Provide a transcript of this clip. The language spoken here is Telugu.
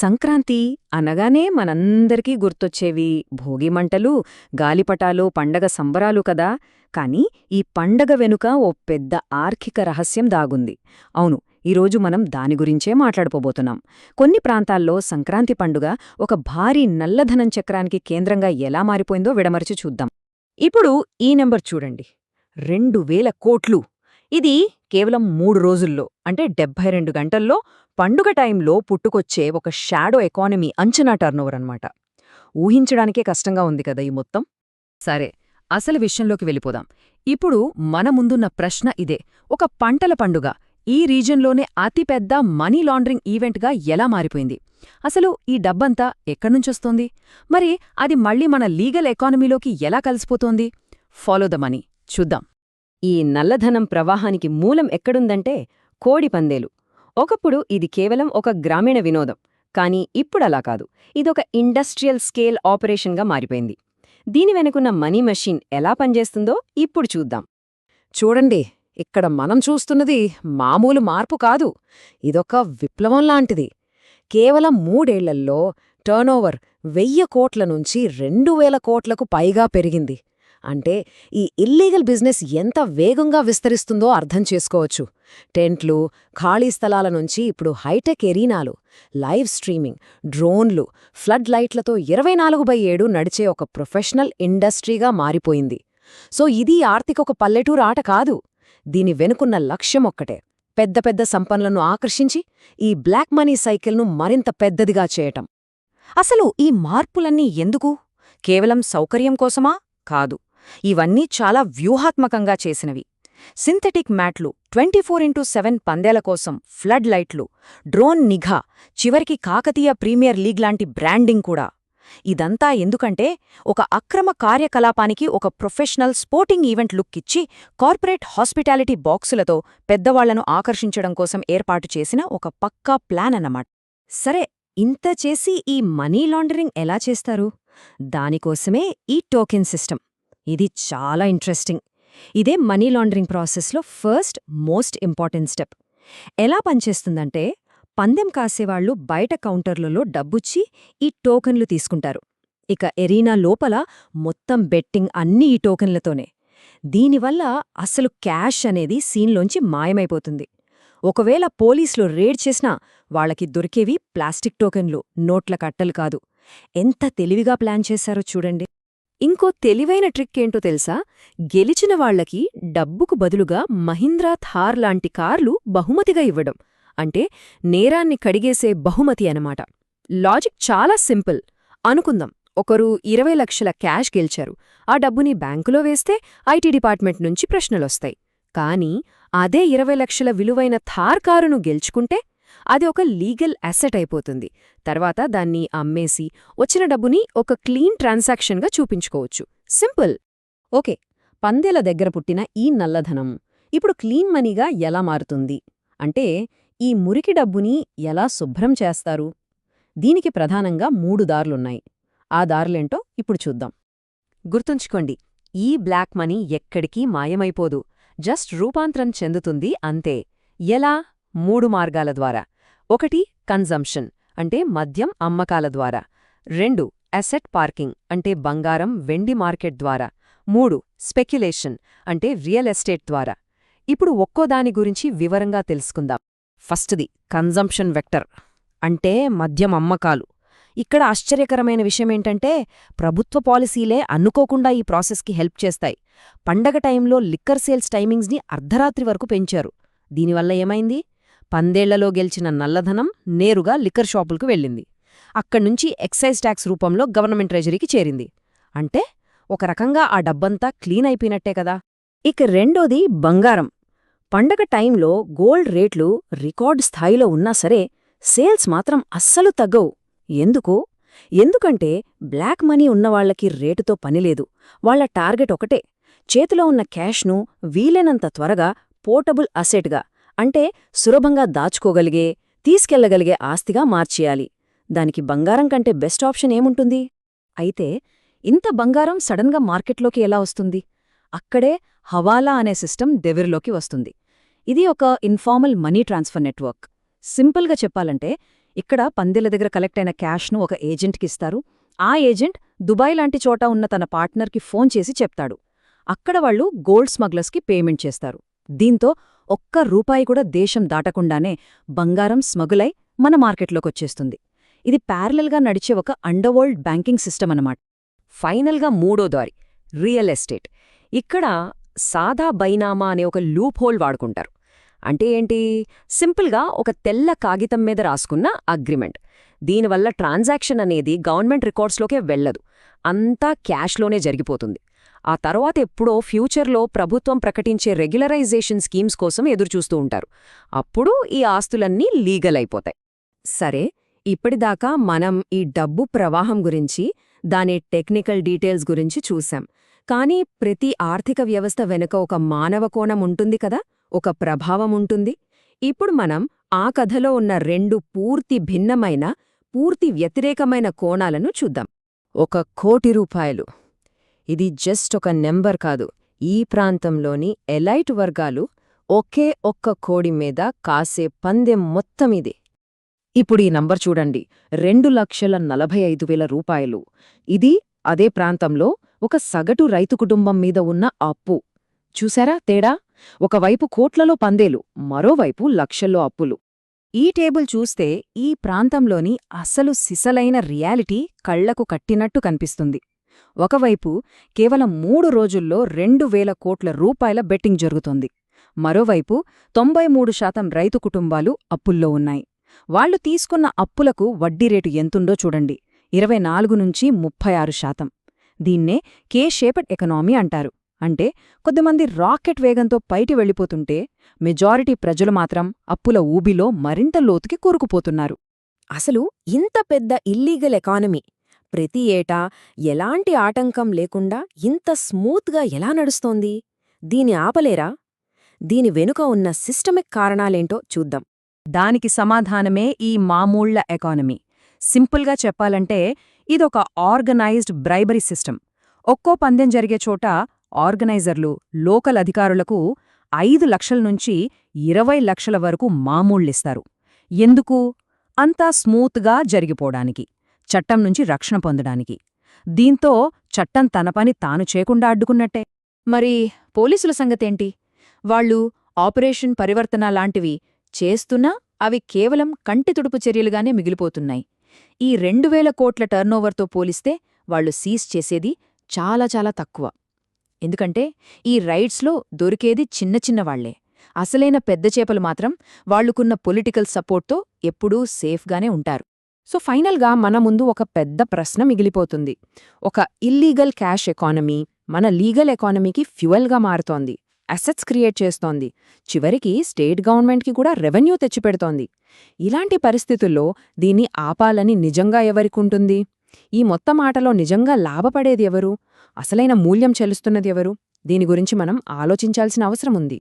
సంక్రాంతి అనగానే మనందరికీ గుర్తొచ్చేవి భోగిమంటలు గాలిపటాలు పండగ సంబరాలు కదా. కాని ఈ పండగ వెనుక ఓ పెద్ద ఆర్థిక రహస్యం దాగుంది. అవును ఈరోజు మనం దాని గురించే మాట్లాడుకోబోతున్నాం కొన్ని ప్రాంతాల్లో సంక్రాంతి పండుగ ఒక భారీ నల్లధనం చక్రానికి కేంద్రంగా ఎలా మారిపోయిందో విడమరిచి చూద్దాం. ఇప్పుడు ఈ నెంబర్ చూడండి. రెండు వేల కోట్లు! ఇది కేవలం మూడు రోజుల్లో అంటే డెబ్బై రెండు గంటల్లో పండుగ టైంలో పుట్టుకొచ్చే ఒక షాడో ఎకానమీ అంచనా టర్నోవర్ అన్నమాట. ఊహించడానికే కష్టంగా ఉంది కదా ఈ మొత్తం. సరే అసలు విషయంలోకి వెళ్ళిపోదాం. ఇప్పుడు మన ముందున్న ప్రశ్న ఇదే. ఒక పంటల పండుగ ఈ రీజన్లోనే అతిపెద్ద మనీ లాండరింగ్ ఈవెంట్గా ఎలా మారిపోయింది? అసలు ఈ డబ్బంతా ఎక్కడ్నుంచొస్తోంది? మరి అది మళ్ళీ మన లీగల్ ఎకానమీలోకి ఎలా కలిసిపోతోంది? Follow the money. చూద్దాం. ఈ నల్లధనం ప్రవాహానికి మూలం ఎక్కడుందంటే కోడి పందేలు. ఒకప్పుడు ఇది కేవలం ఒక గ్రామీణ వినోదం కానీ ఇప్పుడలా కాదు. ఇదొక ఇండస్ట్రియల్ స్కేల్ ఆపరేషన్గా మారిపోయింది. దీని వెనుకున్న మనీ మెషిన్ ఎలా పనిచేస్తుందో ఇప్పుడు చూద్దాం. చూడండి ఇక్కడ మనం చూస్తున్నది మామూలు మార్పు కాదు. ఇదొక విప్లవం లాంటిది. కేవలం మూడేళ్ళల్లో టర్నోవర్ వెయ్యి కోట్ల నుంచి రెండు వేల కోట్లకు పైగా పెరిగింది. అంటే ఈ ఇల్లీగల్ బిజినెస్ ఎంత వేగంగా విస్తరిస్తుందో అర్థం చేసుకోవచ్చు. టెంట్లు ఖాళీ స్థలాల నుంచి ఇప్పుడు హైటెక్ ఎరీనాలు లైవ్ స్ట్రీమింగ్ డ్రోన్లు ఫ్లడ్ లైట్లతో ఇరవై నాలుగు బై ఏడు నడిచే ఒక ప్రొఫెషనల్ ఇండస్ట్రీగా మారిపోయింది. సో ఇది ఆర్థిక ఒక పల్లెటూరు ఆట కాదు. దీని వెనుకున్న లక్ష్యం ఒక్కటే. పెద్ద పెద్ద సంపన్లను ఆకర్షించి ఈ బ్లాక్ మనీ సైకిల్ను మరింత పెద్దదిగా చేయటం. అసలు ఈ మార్పులన్నీ ఎందుకు? కేవలం సౌకర్యం కోసమా? కాదు. ఇవన్నీ చాలా వ్యూహాత్మకంగా చేసినవి. సింథెటిక్ మ్యాట్లు ట్వంటీ ఫోర్ ఇంటూ సెవెన్ పందేల కోసం ఫ్లడ్ లైట్లు డ్రోన్ నిఘా చివరికి కాకతీయ ప్రీమియర్ లీగ్ లాంటి బ్రాండింగ్ కూడా. ఇదంతా ఎందుకంటే ఒక అక్రమ కార్యకలాపానికి ఒక ప్రొఫెషనల్ స్పోర్టింగ్ ఈవెంట్ లుక్ ఇచ్చి కార్పొరేట్ హాస్పిటాలిటీ బాక్సులతో పెద్దవాళ్ళను ఆకర్షించడం కోసం ఏర్పాటు చేసిన ఒక పక్కా ప్లాన్ అన్నమాట. సరే ఇంత చేసి ఈ మనీ లాండరింగ్ ఎలా చేస్తారు? దానికోసమే ఈ టోకెన్ సిస్టమ్. ఇది చాలా ఇంట్రెస్టింగ్ ఇదే మనీ లాండరింగ్ ప్రాసెస్లో ఫస్ట్ మోస్ట్ ఇంపార్టెంట్ స్టెప్. ఎలా పనిచేస్తుందంటే పందెం కాసేవాళ్ళు బయట కౌంటర్లలో డబ్బుచ్చి ఈ టోకెన్లు తీసుకుంటారు. ఇక ఎరీనా లోపల మొత్తం బెట్టింగ్ అన్ని ఈ టోకెన్లతోనే. దీనివల్ల అసలు క్యాష్ అనేది సీన్లోంచి మాయమైపోతుంది. ఒకవేళ పోలీసులు రేడ్ చేసినా వాళ్ళకి దొరికేవి ప్లాస్టిక్ టోకెన్లు నోట్ల కట్టలు కాదు. ఎంత తెలివిగా ప్లాన్ చేశారో చూడండి. ఇంకో తెలివైన ట్రిక్ ఏంటో తెలుసా? గెలిచిన వాళ్ళకి డబ్బుకు బదులుగా మహీంద్రా థార్ లాంటి కార్లు బహుమతిగా ఇవ్వడం. అంటే నేరాన్ని కడిగేసే బహుమతి అనమాట లాజిక్ చాలా సింపుల్. అనుకుందాం ఒకరు ఇరవై లక్షల క్యాష్ గెలిచారు. ఆ డబ్బుని బ్యాంకులో వేస్తే ఐటీ డిపార్ట్మెంట్ నుంచి ప్రశ్నలొస్తాయి. కానీ అదే ఇరవై లక్షల విలువైన థార్ కారును గెలుచుకుంటే అది ఒక లీగల్ అసెట్ అయిపోతుంది. తర్వాత దాన్ని అమ్మేసి వచ్చిన డబ్బుని ఒక క్లీన్ ట్రాన్సాక్షన్గా చూపించుకోవచ్చు. సింపుల్. ఓకే పందేల దగ్గర పుట్టిన ఈ నల్లధనం ఇప్పుడు క్లీన్ మనీగా ఎలా మారుతుంది? అంటే ఈ మురికి డబ్బుని ఎలా శుభ్రం చేస్తారు? దీనికి ప్రధానంగా మూడు దారులున్నాయి. ఆ దారులేంటో ఇప్పుడు చూద్దాం. గుర్తుంచుకోండి ఈ బ్లాక్ మనీ ఎక్కడికీ మాయమైపోదు. జస్ట్ రూపాంతరం చెందుతుంది అంతే. ఎలా? మూడు మార్గాల ద్వారా. ఒకటి కన్జంప్షన్ అంటే మద్యం అమ్మకాల ద్వారా. రెండు అసెట్ పార్కింగ్ అంటే బంగారం వెండి మార్కెట్ ద్వారా. మూడు స్పెక్యులేషన్ అంటే రియల్ ఎస్టేట్ ద్వారా. ఇప్పుడు ఒక్కో దాని గురించి వివరంగా తెలుసుకుందాం. ఫస్ట్ది కన్జంప్షన్ వెక్టర్ అంటే మద్యం అమ్మకాలు. ఇక్కడ ఆశ్చర్యకరమైన విషయమేంటంటే ప్రభుత్వ పాలసీలే అనుకోకుండా ఈ ప్రాసెస్కి హెల్ప్ చేస్తాయి. పండగ టైంలో లిక్కర్ సేల్స్ టైమింగ్స్ని అర్ధరాత్రి వరకు పెంచారు. దీనివల్ల ఏమైంది? పందేళ్ళలో గెలిచిన నల్లధనం నేరుగా లిక్కర్ షాపులకు వెళ్ళింది. అక్కడ్నుంచి ఎక్సైజ్ ట్యాక్స్ రూపంలో గవర్నమెంట్ ట్రెజరీకి చేరింది. అంటే ఒక రకంగా ఆ డబ్బంతా క్లీన్ అయిపోయినట్టే కదా. ఇక రెండోది బంగారం. పండగ టైంలో గోల్డ్ రేట్లు రికార్డ్ స్థాయిలో ఉన్నా సరే సేల్స్ మాత్రం అస్సలు తగ్గవు. ఎందుకు? ఎందుకంటే బ్లాక్ మనీ ఉన్నవాళ్ళకి రేటుతో పనిలేదు వాళ్ళ టార్గెట్ ఒకటే. చేతిలో ఉన్న క్యాష్ను వీలైనంత త్వరగా పోర్టబుల్ అసెట్గా అంటే సులభంగా దాచుకోగలిగే తీసుకెళ్ళగలిగే ఆస్తిగా మార్చేయాలి. దానికి బంగారం కంటే బెస్ట్ ఆప్షన్ ఏముంటుంది? అయితే ఇంత బంగారం సడన్గా మార్కెట్లోకి ఎలా వస్తుంది? అక్కడే హవాలా అనే సిస్టమ్ దెవిరిలోకి వస్తుంది. ఇది ఒక ఇన్ఫార్మల్ మనీ ట్రాన్స్ఫర్ నెట్వర్క్. సింపుల్గా చెప్పాలంటే ఇక్కడ పందెల దగ్గర కలెక్ట్ అయిన క్యాష్ను ఒక ఏజెంట్కి ఇస్తారు. ఆ ఏజెంట్ దుబాయ్ లాంటి చోట ఉన్న తన పార్ట్నర్కి ఫోన్ చేసి చెప్తాడు. అక్కడ వాళ్ళు గోల్డ్ స్మగ్లర్స్కి పేమెంట్ చేస్తారు. దీంతో ఒక్క రూపాయి కూడా దేశం దాటకుండానే బంగారం స్మగులై మన మార్కెట్లోకొచ్చేస్తుంది. ఇది ప్యారలల్గా నడిచే ఒక అండర్వరల్డ్ బ్యాంకింగ్ సిస్టమ్ అన్నమాట ఫైనల్గా మూడో దారి రియల్ ఎస్టేట్. ఇక్కడ సాదా బైనామా అనే ఒక లూప్ హోల్ వాడుకుంటారు. అంటే ఏంటి? సింపుల్గా ఒక తెల్ల కాగితం మీద రాసుకున్న అగ్రిమెంట్. దీనివల్ల ట్రాన్సాక్షన్ అనేది గవర్నమెంట్ రికార్డ్స్లోకే వెళ్ళదు. అంతా క్యాష్లోనే జరిగిపోతుంది. ఆ తర్వాత ఎప్పుడో ఫ్యూచర్లో ప్రభుత్వం ప్రకటించే రెగ్యులరైజేషన్ స్కీమ్స్ కోసం ఎదురుచూస్తూ ఉంటారు. అప్పుడు ఈ ఆస్తులన్నీ లీగల్ అయిపోతాయి. సరే ఇప్పటిదాకా మనం ఈ డబ్బు ప్రవాహం గురించి దాని టెక్నికల్ డీటెయిల్స్ గురించి చూశాం. కానీ ప్రతి ఆర్థిక వ్యవస్థ వెనుక ఒక మానవ కోణం ఉంటుంది కదా? ఒక ప్రభావం ఉంటుంది. ఇప్పుడు మనం ఆ కథలో ఉన్న రెండు పూర్తి భిన్నమైన పూర్తి వ్యతిరేకమైన కోణాలను చూద్దాం. ఒక కోటి రూపాయలు. ఇది జస్ట్ ఒక నెంబర్ కాదు. ఈ ప్రాంతంలోని ఎలైట్ వర్గాలు ఒకే ఒక్క కోడి మీద కాసే పందెం మొత్తం ఇదే. ఇప్పుడు ఈ నంబర్ చూడండి. రెండు లక్షల నలభై ఐదు వేల రూపాయలు. ఇది అదే ప్రాంతంలో ఒక సగటు రైతు కుటుంబం మీద ఉన్న అప్పు. చూసారా తేడా? ఒకవైపు కోట్లలో పందేలు మరోవైపు లక్షల్లో అప్పులు. ఈ టేబుల్ చూస్తే ఈ ప్రాంతంలోని అసలు సిసలైన రియాలిటీ కళ్ళకు కట్టినట్టు కనిపిస్తుంది. ఒకవైపు కేవలం మూడు రోజుల్లో రెండు వేల కోట్ల రూపాయల బెట్టింగ్ జరుగుతోంది. మరోవైపు తొంభై మూడు శాతం రైతు కుటుంబాలు అప్పుల్లో ఉన్నాయి. వాళ్ళు తీసుకున్న అప్పులకు వడ్డీ రేటు ఎంతుందో చూడండి. ఇరవై నాలుగు నుంచి ముప్పై ఆరు శాతం. దీన్నే కే షేపడ్ ఎకనామీ అంటారు. అంటే కొద్దిమంది రాకెట్ వేగంతో పైటి వెళ్ళిపోతుంటే మెజారిటీ ప్రజలు మాత్రం అప్పుల ఊబిలో మరింత లోతుకి కూరుకుపోతున్నారు. అసలు ఇంత పెద్ద ఇల్లీగల్ ఎకానమీ ప్రతి ఏటా ఎలాంటి ఆటంకం లేకుండా ఇంత స్మూత్గా ఎలా నడుస్తోంది? దీని ఆపలేరా? దీని వెనుక ఉన్న సిస్టమిక్ కారణాలేంటో చూద్దాం. దానికి సమాధానమే ఈ మామూళ్ళ ఎకానమీ. సింపుల్గా చెప్పాలంటే ఇదొక ఆర్గనైజ్డ్ బ్రైబరీ సిస్టమ్. ఒక్కో పందెం జరిగే చోట ఆర్గనైజర్లు లోకల్ అధికారులకు ఐదు లక్షల నుంచి ఇరవై లక్షల వరకు మామూళ్ళిస్తారు. ఎందుకు? అంతా స్మూత్గా జరిగిపోవడానికి. చట్టం నుంచి రక్షణ పొందడానికి. దీంతో చట్టం తన పని తాను చేయకుండా అడ్డుకున్నట్టే. మరి పోలీసుల సంగతేంటి? వాళ్ళు ఆపరేషన్ పరివర్తన లాంటివి చేస్తున్నా అవి కేవలం కంటి తుడుపు చర్యలుగానే మిగిలిపోతున్నాయి. ఈ రెండు వేల కోట్ల టర్నోవర్తో పోలిస్తే వాళ్ళు సీజ్ చేసేది చాలా చాలా తక్కువ. ఎందుకంటే ఈ రైడ్స్లో దొరికేది చిన్న చిన్నవాళ్ళే అసలైన పెద్ద చేపలు మాత్రం వాళ్ళుకున్న పొలిటికల్ సపోర్ట్తో ఎప్పుడూ సేఫ్గానే ఉంటారు. సో ఫైనల్గా మన ముందు ఒక పెద్ద ప్రశ్న మిగిలిపోతుంది. ఒక ఇల్లీగల్ క్యాష్ ఎకానమీ మన లీగల్ ఎకానమీకి ఫ్యూయల్గా మారుతోంది. అసెట్స్ క్రియేట్ చేస్తోంది. చివరికి స్టేట్ గవర్నమెంట్కి కూడా రెవెన్యూ తెచ్చిపెడుతోంది. ఇలాంటి పరిస్థితుల్లో దీన్ని ఆపాలని నిజంగా ఎవరికుంటుంది? ఈ మొత్తం ఆటలో నిజంగా లాభపడేది ఎవరు? అసలైన మూల్యం చెల్లుస్తున్నది ఎవరు? దీని గురించి మనం ఆలోచించాల్సిన అవసరం ఉంది.